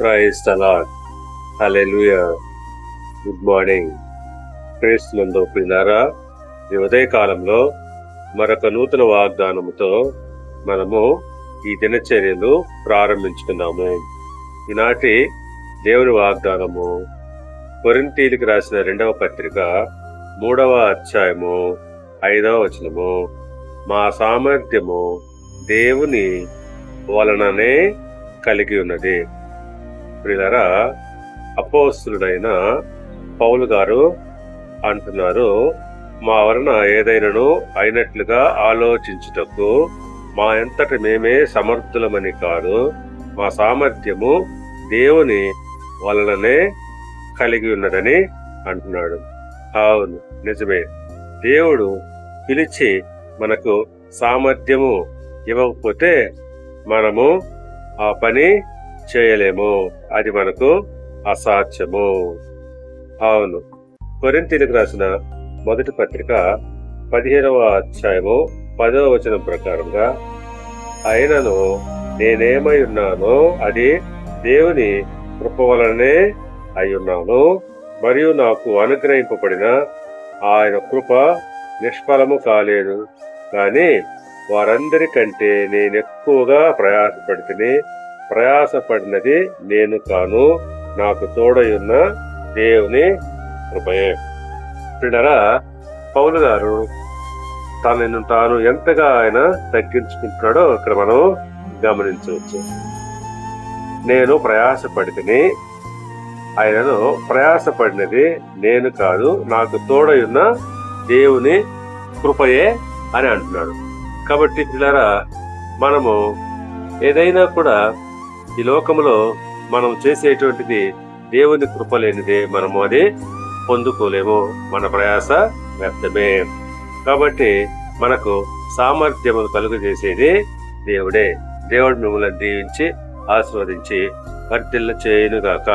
Praise the Lord hallelujah good morning క్రీస్తునందు పిల్లారా ఈ ఉదయ కాలంలో మరొక నూతన వాగ్దానముతో మనము ఈ దినచర్యలు ప్రారంభించుకున్నాము ఈనాటి దేవుని వాగ్దానము కొరింతీలికి రాసిన రెండవ పత్రిక మూడవ అధ్యాయము ఐదవ వచనము. మా సామర్థ్యము దేవుని వలననే కలిగి ఉన్నది. ప్రియులరా అపోస్తుడైన పౌలు గారు అంటున్నారు మా వలన ఏదైనాను అయినట్లుగా ఆలోచించుటకు మా ఎంతటి మేమే సమర్థులమని కాదు మా సామర్థ్యము దేవుని వలననే కలిగి ఉన్నదని అంటున్నాడు. అవును నిజమే. దేవుడు పిలిచి మనకు సామర్థ్యము ఇవ్వకపోతే మనము ఆ పని చేయలేము. అది మనకు అసాధ్యము. అవును. కొరింతీలకు రాసిన మొదటి పత్రిక పదిహేనవ అధ్యాయము పదవ వచనం ప్రకారంగా అయినను నేనేమై ఉన్నానో అది దేవుని కృప వలనే అయి ఉన్నాను. మరియు నాకు అనుగ్రహింపబడిన ఆయన కృప నిష్ఫలము కాలేదు. కానీ వారందరికంటే నేను ఎక్కువగా ప్రయాసపడితేనే ప్రయాసపడినది నేను కాను నాకు తోడయున్న దేవుని కృపయే. పిల్లరా పౌలు గారు తనను తాను ఎంతగా ఆయన తగ్గించుకుంటున్నాడో ఇక్కడ మనం గమనించవచ్చు. నేను ప్రయాసపడితేని ఆయనను ప్రయాసపడినది నేను కాదు నాకు తోడయున్న దేవుని కృపయే అని అంటున్నాడు. కాబట్టి పిల్లరా మనము ఏదైనా కూడా ఈ లోకములో మనం చేసేటువంటిది దేవుని కృప లేనిదే మనము అది పొందుకోలేము. మన ప్రయాస వ్యర్థమే. కాబట్టి మనకు సామర్థ్యము కలుగజేసేది దేవుడే. దేవుడు మిమ్మల్ని దీవించి ఆస్వాదించి వర్తిల్ల చేయనుగాక.